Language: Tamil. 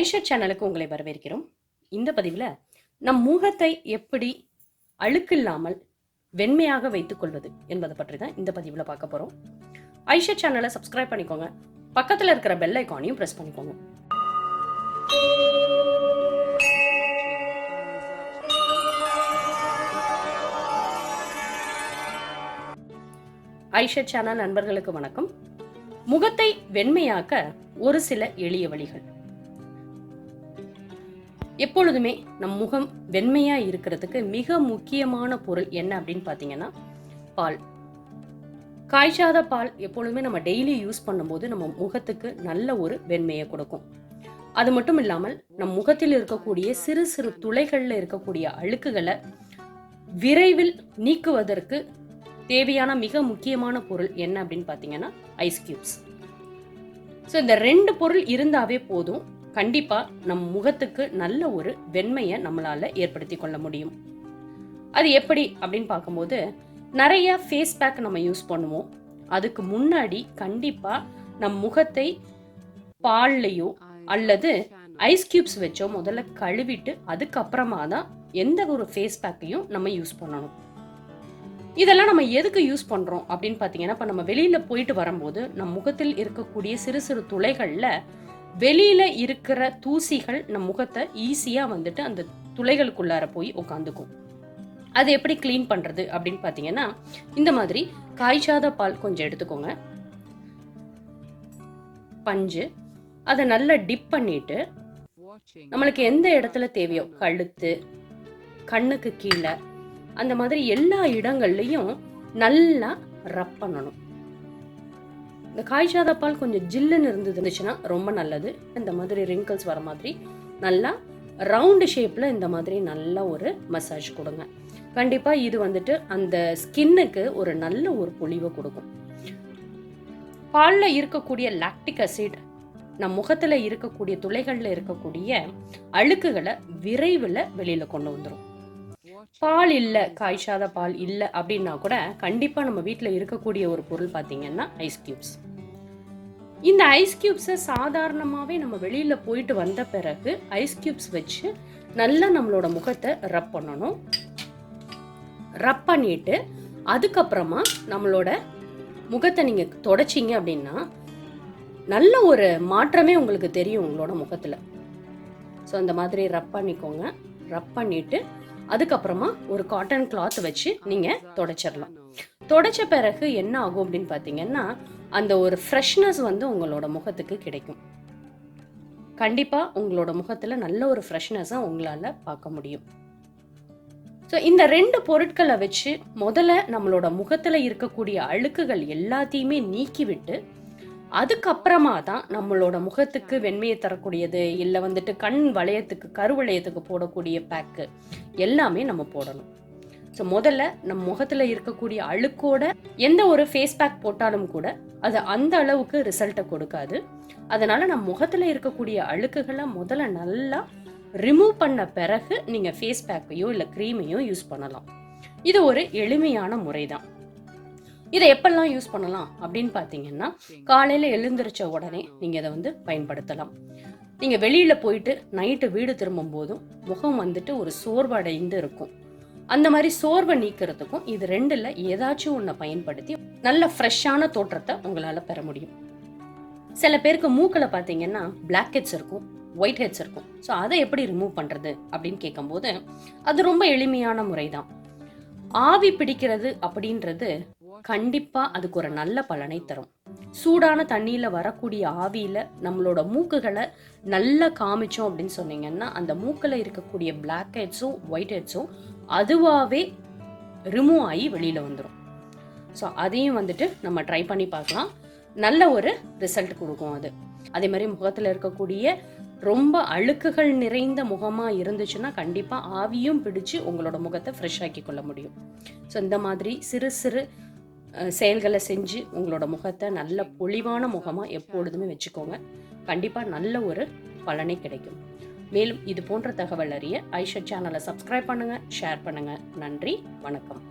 ஐஷா சேனலுக்கு உங்களை வரவேற்கிறோம். இந்த பதிவில் நம் முகத்தை எப்படி அழுக்கில்லாமல் வெண்மையாக வைத்துக் கொள்வது என்பதை பற்றி தான் இந்த பதிவில் பார்க்க போகிறோம் ஐஷா சேனலை சப்ஸ்கிரைப் பண்ணிக்கோங்க. பக்கத்தில் இருக்கிற பெல் ஐக்கானையும் ப்ரெஸ் பண்ணிக்கோங்க. ஐஷா சேனல் நண்பர்களுக்கு வணக்கம். முகத்தை வெண்மையாக்க ஒரு சில எளிய வழிகள். எப்பொழுதுமே நம் முகம் வெண்மையா இருக்கிறதுக்கு மிக முக்கியமான பொருள் என்ன அப்படின்னு பார்த்தீங்கன்னா பால். காய்ச்சாத பால் எப்பொழுதுமே நம்ம டெய்லி யூஸ் பண்ணும்போது நம்ம முகத்துக்கு நல்ல ஒரு வெண்மையை கொடுக்கும். அது மட்டும் இல்லாமல் நம் முகத்தில் இருக்கக்கூடிய சிறு சிறு துளைகளில் இருக்கக்கூடிய அழுக்குகளை விரைவில் நீக்குவதற்கு தேவையான மிக முக்கியமான பொருள் என்ன அப்படின்னு பார்த்தீங்கன்னா ஐஸ் கியூப்ஸ் ஸோ இந்த ரெண்டு பொருள் இருந்தாவே போதும். கண்டிப்பாக நம் முகத்துக்கு நல்ல ஒரு வெண்மையை நம்மளால ஏற்படுத்தி கொள்ள முடியும். அது எப்படி அப்படின்னு பார்க்கும்போது நிறைய ஃபேஸ் பேக் நம்ம யூஸ் பண்ணுவோம். அதுக்கு முன்னாடி கண்டிப்பாக நம் முகத்தை பால்லையோ அல்லது ஐஸ் கியூப்ஸ் வச்சோ முதல்ல கழுவிட்டு அதுக்கப்புறமா தான் எந்த ஒரு ஃபேஸ் பேக்கையும் நம்ம யூஸ் பண்ணணும். இதெல்லாம் நம்ம எதுக்கு யூஸ் பண்ணுறோம் அப்படின்னு பார்த்தீங்கன்னா இப்போ நம்ம வெளியில போயிட்டு வரும்போது நம் முகத்தில் இருக்கக்கூடிய சிறு சிறு துளைகளில் வெளியில இருக்கிற தூசிகள் நம் முகத்தை ஈஸியா வந்துட்டு அந்த துளைகளுக்குள்ளார போய் உட்காந்துக்கும் அது எப்படி க்ளீன் பண்றது அப்படின்னு பார்த்தீங்கன்னா இந்த மாதிரி காய்ச்சாத பால் கொஞ்சம் எடுத்துக்கோங்க. பஞ்சு. அதை நல்லா டிப் பண்ணிட்டு நம்மளுக்கு எந்த இடத்துல தேவையோ கழுத்து கண்ணுக்கு கீழே அந்த மாதிரி எல்லா இடங்கள்லையும் நல்லா ரப் பண்ணணும். இந்த காய்ச்சாத பால் கொஞ்சம் ஜில்லுன்னு இருந்துச்சுன்னா ரொம்ப நல்லது. இந்த மாதிரி ரிங்கிள்ஸ் வர மாதிரி நல்லா ரவுண்டு ஷேப்பில் இந்த மாதிரி நல்ல ஒரு மசாஜ் கொடுங்க. கண்டிப்பாக இது வந்துட்டு அந்த ஸ்கின்னுக்கு ஒரு நல்ல ஒரு பொலிவை கொடுக்கும். பாலில் இருக்கக்கூடிய லாக்டிக் அசிட் நம் முகத்தில் இருக்கக்கூடிய துளைகளில் இருக்கக்கூடிய அழுக்குகளை விரைவில் வெளியில் கொண்டு வந்துடும் பால் இல்லை காய்ச்சாத பால் இல்லை அப்படின்னா கூட கண்டிப்பாக நம்ம வீட்டில் இருக்கக்கூடிய ஒரு பொருள் பார்த்தீங்கன்னா ஐஸ் கியூப்ஸ் இந்த ஐஸ் கியூப்ஸை சாதாரணமாகவே நம்ம வெளியில் போயிட்டு வந்த பிறகு ஐஸ் கியூப்ஸ் வச்சு நல்லா நம்மளோட முகத்தை ரப் பண்ணணும். ரப் பண்ணிட்டு அதுக்கப்புறமா நம்மளோட முகத்தை நீங்கள் தொடச்சிங்க அப்படின்னா நல்ல ஒரு மாற்றமே உங்களுக்கு தெரியும் உங்களோட முகத்தில். ஸோ அந்த மாதிரி ரப் பண்ணிக்கோங்க. ரப் பண்ணிவிட்டு அதுக்கப்புறமா ஒரு காட்டன் கிளாத் வச்சு நீங்கள் தொடச்சிடலாம் தொடச்ச பிறகு என்ன ஆகும் அப்படின்னு பார்த்தீங்கன்னா அந்த ஒரு ஃப்ரெஷ்னஸ் வந்து உங்களோட முகத்துக்கு கிடைக்கும். கண்டிப்பாக உங்களோட முகத்தில் நல்ல ஒரு ஃப்ரெஷ்னஸை உங்களால் பார்க்க முடியும். ஸோ இந்த ரெண்டு பொருட்களை வச்சு முதல்ல நம்மளோட முகத்தில் இருக்கக்கூடிய அழுக்குகள் எல்லாத்தையுமே நீக்கிவிட்டு அதுக்கப்புறமா தான் நம்மளோட முகத்துக்கு வெண்மையை தரக்கூடியது இல்லை வந்துட்டு கண் வளையத்துக்கு கருவளையத்துக்கு போடக்கூடிய பேக்கு எல்லாமே நம்ம போடணும். ஸோ முதல்ல நம் முகத்தில் இருக்கக்கூடிய அழுக்கோட எந்த ஒரு ஃபேஸ் பேக் போட்டாலும் கூட அது அந்த அளவுக்கு ரிசல்ட்டை கொடுக்காது. அதனால் நம் முகத்தில் இருக்கக்கூடிய அழுக்குகளை முதல்ல நல்லா ரிமூவ் பண்ண பிறகு நீங்கள் ஃபேஸ் பேக்கையோ இல்லை க்ரீமையோ யூஸ் பண்ணலாம். இது ஒரு எளிமையான முறை தான் இதை எப்பெல்லாம் யூஸ் பண்ணலாம் அப்படின்னு பார்த்தீங்கன்னா காலையில் எழுந்திரிச்ச உடனே நீங்கள் இதை வந்து பயன்படுத்தலாம். நீங்கள் வெளியில் போயிட்டு நைட்டு வீடு திரும்பும் போதும் முகம் வந்துட்டு ஒரு சோர்வடைந்து இருக்கும். அந்த மாதிரி சோர்வை நீக்கிறதுக்கும் இது ரெண்டில் ஏதாச்சும் ஒன்றை பயன்படுத்தி நல்ல ஃப்ரெஷ்ஷான தோற்றத்தை உங்களால் பெற முடியும். சில பேருக்கு மூக்கில் பார்த்தீங்கன்னா பிளாக் ஹெட்ஸ் இருக்கும் ஒயிட் ஹெட்ஸ் இருக்கும். ஸோ அதை எப்படி ரிமூவ் பண்ணுறது அப்படின்னு கேட்கும்போது அது ரொம்ப எளிமையான முறை தான் ஆவி பிடிக்கிறது அப்படின்றது கண்டிப்பா அதுக்கு ஒரு நல்ல பலனை தரும். சூடான தண்ணியில வரக்கூடிய ஆவியில நம்மளோட மூக்குகளை நல்லா காமிச்சோம் அப்படின்னு சொன்னீங்கன்னா அந்த மூக்கில் இருக்கக்கூடிய பிளாக் ஹெட்ஸும் ஒயிட் ஹெட்ஸும் அதுவாகவே ரிமூவ் ஆகி வெளியில வந்துடும் ஸோ அதையும் வந்துட்டு நம்ம ட்ரை பண்ணி பார்க்கலாம். நல்ல ஒரு ரிசல்ட் கொடுக்கும் அது. அதே மாதிரி முகத்தில் இருக்கக்கூடிய ரொம்ப அழுக்குகள் நிறைந்த முகமாக இருந்துச்சுன்னா கண்டிப்பாக ஆவியும் பிடிச்சு உங்களோட முகத்தை ஃப்ரெஷ் ஆக்கி கொள்ள முடியும். ஸோ இந்த மாதிரி சிறு சிறு செயல்களை செஞ்சு உங்களோட முகத்தை நல்ல பொலிவான முகமாக எப்பொழுதுமே வச்சுக்கோங்க. கண்டிப்பாக நல்ல ஒரு பலனை கிடைக்கும். மேலும் இது போன்ற தகவல் அறிய ஐஷா சேனலை சப்ஸ்கிரைப் பண்ணுங்கள் ஷேர் பண்ணுங்கள் நன்றி வணக்கம்.